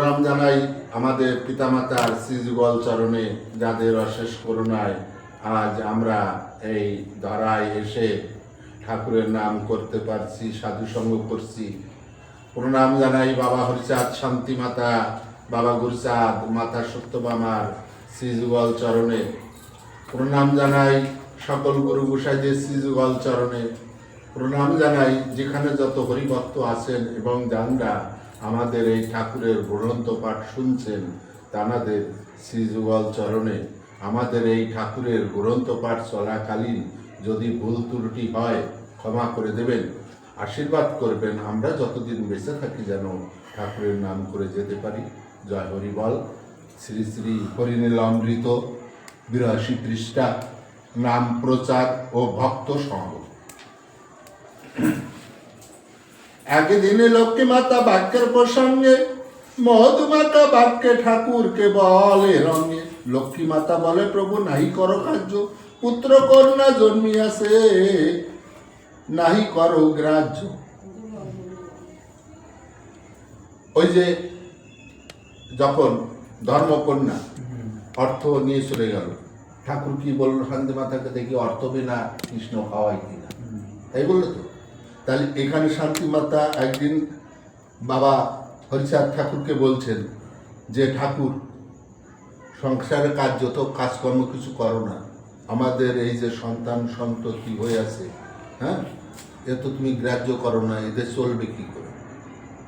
প্রণাম জানাই আমাদের পিতামাতার শ্রীযুগল চরণে যাদের অশেষ করুণায় আজ আমরা এই ধরায় এসে ঠাকুরের নাম করতে পারছি সাধু সাধুসঙ্গ করছি। প্রণাম জানাই বাবা হরিচাঁদ শান্তি মাতা, বাবা গুরুচাঁদ মাতা সত্যবামার শ্রীযুগল চরণে। প্রণাম জানাই সকল গুরু গোসাইদের শ্রীযুগল চরণে। প্রণাম জানাই যেখানে যত হরিভক্ত আছেন এবং যানরা আমাদের এই ঠাকুরের গ্রন্থ পাঠ শুনছেন তানাদের শ্রীযুগল চরণে। আমাদের এই ঠাকুরের গ্রন্থ পাঠ চলাকালীন যদি ভুল ত্রুটি হয়, ক্ষমা করে দেবেন। আশীর্বাদ করবেন আমরা যতদিন বেঁচে থাকি যেন ঠাকুরের নাম করে যেতে পারি। জয় হরিবল শ্রী শ্রী হরিনীল অমৃত বিরাশি পৃষ্ঠা নাম প্রচার ও ভক্ত সঙ্গ একদিনে লক্ষ্মী মাতা বাক্যের প্রসঙ্গে, মধুমাতা বাক্যে ঠাকুরকে বলে রঙে। লক্ষ্মী মাতা বলে, প্রভু, নাহি করো কার্য, পুত্র কন্যা জন্মিয়াছে, নাহি করো গ্রাহ্য। ওই যে যখন ধর্মকন্যা অর্থ নিয়ে চলে গেল, ঠাকুর কি বলল শান্তি মাতাকে দেখি অর্থ বিনা কৃষ্ণ খাওয়াই কিনা? তাই বলল তো? তাহলে এখানে শান্তি মাতা একদিন বাবা হরিচাঁদ ঠাকুরকে বলছেন যে, ঠাকুর, সংসারের কাজ যত কাজকর্ম কিছু করো না, আমাদের এই যে সন্তান সন্ততি হয়ে আছে হ্যাঁ এ তো তুমি গ্রাহ্য করো না, এদের চলবে কি করে?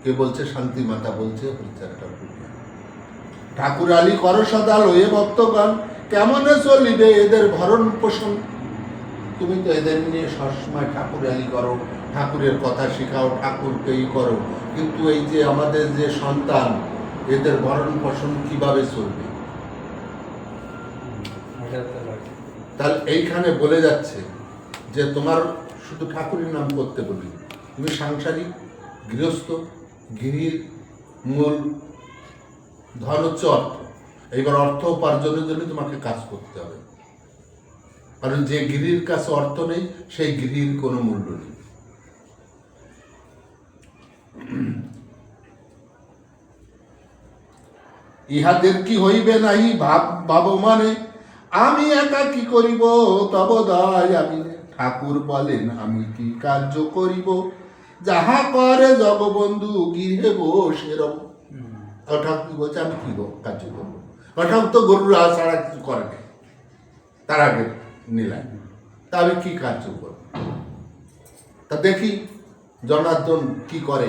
কে বলছে? শান্তি মাতা বলছে হরিচাঁদ ঠাকুর ঠাকুর আলী করো সদা লয়ে ভক্তগণ, কেমনে চলিবে এদের ভরণ পোষণ? তুমি তো এদের নিয়ে সবসময় ঠাকুর আলী করো ঠাকুরের কথা শেখাও, ঠাকুরকেই করো। কিন্তু এই যে আমাদের যে সন্তান, এদের ভরণ পোষণ কীভাবে চলবে? তাহলে এইখানে বলে যাচ্ছে যে তোমার শুধু ঠাকুরের নাম করতে বলি। তুমি সাংসারিক, গৃহস্থ গৃহীর মূল ধন হচ্ছে অর্থ এইবার অর্থ উপার্জনের জন্য তোমাকে কাজ করতে হবে। কারণ যে গৃহীর কাছে অর্থ নেই, সেই গৃহীর কোনো মূল্য নেই। ইহাদের কি হইবে নাহি ভাব ভাব মানে? আমি একা কি করিব? তব দয় আমি ঠাকুর বলেন, আমি কি কার্য করিব? যাহা করে জগবন্ধু গৃহে বসে রব। কি বলছে? আমি কি কার্য করব? আর তো গরুরা ছাড়া কিছু করে না তার আগে নিলাম তা আমি কি কার্য করব? তা দেখি জনার্দন কি করে?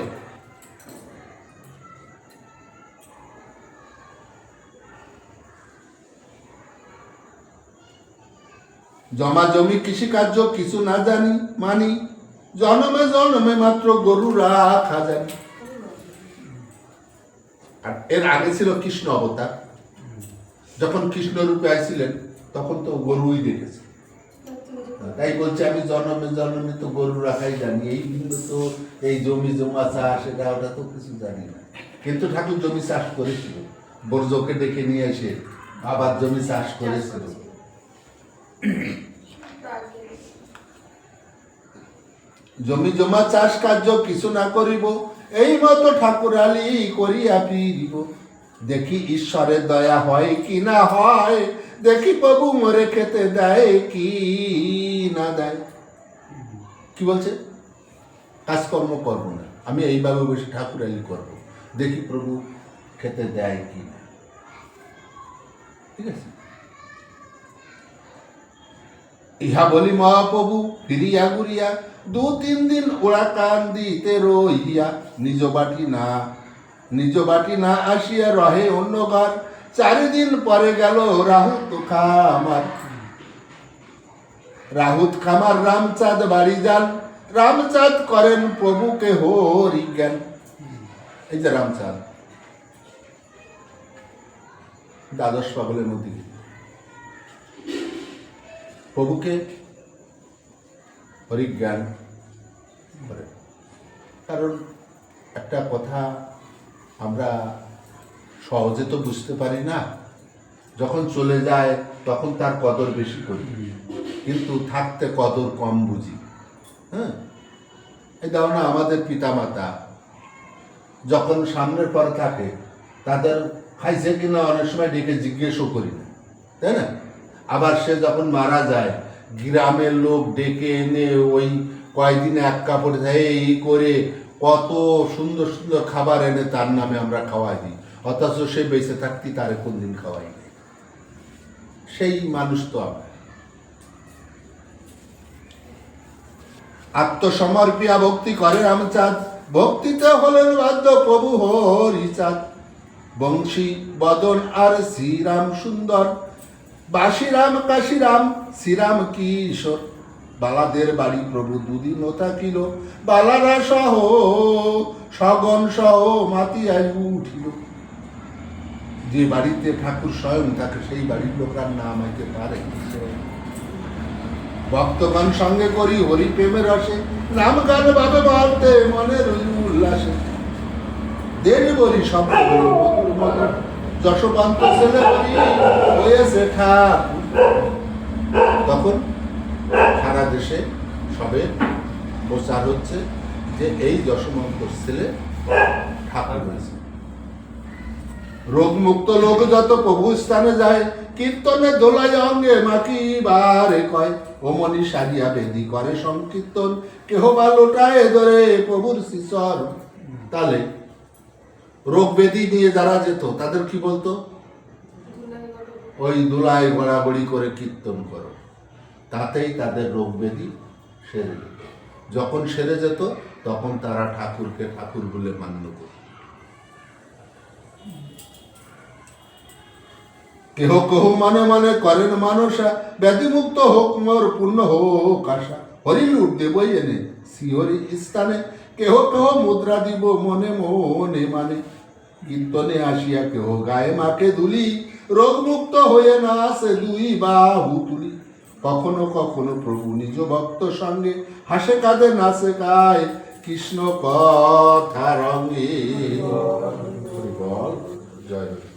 জমা জমি কৃষিকার্য কিছু না জানি, মানি। জন্মে জন্মে মাত্র গরু রাখা জানি। আর এর আগে ছিল কৃষ্ণ অবতার। যখন কৃষ্ণ রূপে আসছিলেন তখন তো গরুই দেখেছে। তাই বলছে, আমি জন্মে জন্মে তো গরু রাখাই জানি। এই কিন্তু তো এই জমি জমা চাষ, এটা ওটা তো কিছু জানি না। কিন্তু ঠাকুর জমি চাষ করেছিল। বর্জকে ডেকে নিয়ে এসে আবার জমি চাষ করেছিল। জমি জমা চাষ কার্য কিছু না করিব, এই মতো ঠাকুর আলী করিয়া ফিরিব। দেখি ঈশ্বরের দয়া হয় কি না হয়, দেখি প্রভু মরে খেতে দেয় কি না দেয়। কি বলছে? কাজকর্ম করব না, আমি এইভাবে বসে ঠাকুর আলী করব। দেখি প্রভু খেতে দেয় কি না। ঠিক আছে? ইহা বলি মহাপ্রভু, ফিরিয়া ঘুরিয়া, দু তিন দিন ওরা কান দিতে রইয়া নিজ বাটি না, নিজ বাটি না আসিয়া রহে অন্য ঘর। চারিদিন পরে গেল রাহুত খামার। রাহুত খামার, রামচাঁদ বাড়ি যান। রামচাঁদ করেন প্রভুকে হরি জ্ঞান এই যে রামচাঁদ। দ্বাদশ পাগলের মধ্যে প্রভুকে হরিজ্ঞান করে। কারণ একটা কথা আমরা সহজে তো বুঝতে পারি না, যখন চলে যায় তখন তার কদর বেশি করি। কিন্তু থাকতে কদর কম বুঝি। হ্যাঁ? এই দাও না আমাদের পিতামাতা, যখন সামনের পরে থাকে, তাদের খাইছে কিনা অনেক সময় ডেকে জিজ্ঞেসও করি না। তাই না? আবার সে যখন মারা যায়, গ্রামের লোক ডেকে এনে ওই কয়দিনে এক কাপড় দেয়, এই করে কত সুন্দর সুন্দর খাবার এনে তার নামে আমরা খাওয়াই দিই। অথচ সে বেঁচে থাকতে তারে কোন দিন খাওয়াই নাই। সেই মানুষ তো আমরা। আত্মসমর্পিয়া ভক্তি করে রামচাঁদ। ভক্তিতে হলেন বাদ্য প্রভু হরিচাঁদ। বংশী বদন আর শ্রীরাম সুন্দর। বাসিরাম কাশিরাম শ্রীরাম কিশোর। বালাদের বাড়ি প্রভু দুদিন থাকিল, বালারা সহ সগন সহ মাতিয়ায় উঠিল। যে বাড়িতে ঠাকুর স্বয়ং থাকে, সেই বাড়ির লোকার নাম হইতে পারে ভক্তগণ সঙ্গে করি হরি প্রেমের রসে নাম গান ভাবে বলতে মনে রইল উল্লাসে। দেরি বলি সব মধুর মধুর যশবন্ত ছেলে হয়েছে তখন সারা দেশে সবে প্রচার হচ্ছে যে এই যশবন্ত ছেলে ঠাকুর হয়েছে। রোগমুক্ত লোক যত প্রভু স্থানে যায়, কীর্তনে দোলায় অঙ্গে মাকি বারে কয়। ওমনি সারিয়া বেদি করে সংকীর্তন, কেহ বা লোটায় ধরে প্রভুর শিশর তাহলে রোগ বেদি নিয়ে যারা যেত, তাদের কি বলতো? ওই দুলায় গড়াগড়ি করে কীর্তন করো। তাতেই তাদের রোগ ব্যাধি সেরে যেত। যখন সেরে যেত, তখন তারা ঠাকুরকে ঠাকুর বলে মান্য করত। কেহ কেহ মানে মানে করেন মানসা, ব্যাধিমুক্ত হোক মোর পূর্ণ হোক আশা। হরি লুট দেবই এনে, শ্রীহরি স্থানে। কেহ কেহ মুদ্রা দিব মনে মনে মানে। কীর্তনে আসিয়া কেহ গায়ে মাকে দুলি রোগমুক্ত হয়ে না আসে দুই বাহু তুলি কখনো কখনো প্রভু নিজ ভক্ত সঙ্গে হাসে কাঁদে, নাচে গায়, কৃষ্ণ কথা রঙে বল, জয়।